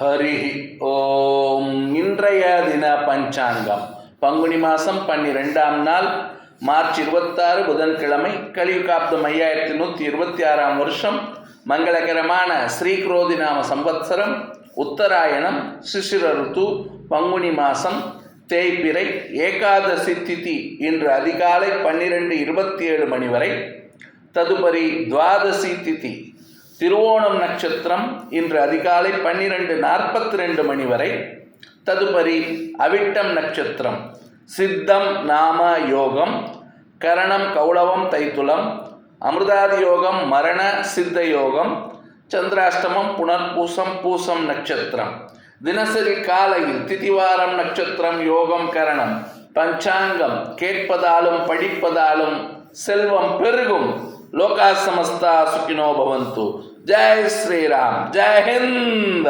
ஹரி ஓம். இன்றைய தின பஞ்சாங்கம். பங்குனி மாதம் பன்னிரெண்டாம் நாள் மார்ச் இருபத்தாறு புதன்கிழமை கலியுகாப்தம் ஐயாயிரத்தி நூற்றி இருபத்தி ஆறாம் வருஷம் மங்களகரமான ஸ்ரீக்ரோதி நாம சம்பத்சரம் உத்தராயணம் சிசிர ருத்து பங்குனி மாதம் தேய்பிறை ஏகாதசி திதி இன்று அதிகாலை பன்னிரெண்டு இருபத்தி ஏழு மணி வரை ததுபரி துவாதசி திதி. திருவோணம் நட்சத்திரம் இன்று அதிகாலை பன்னிரெண்டு நாற்பத்தி ரெண்டு மணி வரை. ததுபரி அவிட்டம் நட்சத்திரம். சித்தம் நாம யோகம். கரணம் கௌளவம் தைத்துலம். அமிர்தாதி யோகம் மரண சித்த யோகம். சந்திராஷ்டமம் புனர்பூசம் பூசம் நட்சத்திரம். தினசரி காலையில் திதிவாரம் நட்சத்திரம் யோகம் கரணம். பஞ்சாங்கம் கேட்பதாலும் படிப்பதாலும் செல்வம் பெருகும். லோகா சமஸ்தா சுக்கினோ பவந்து. जय श्री राम जय हिंद।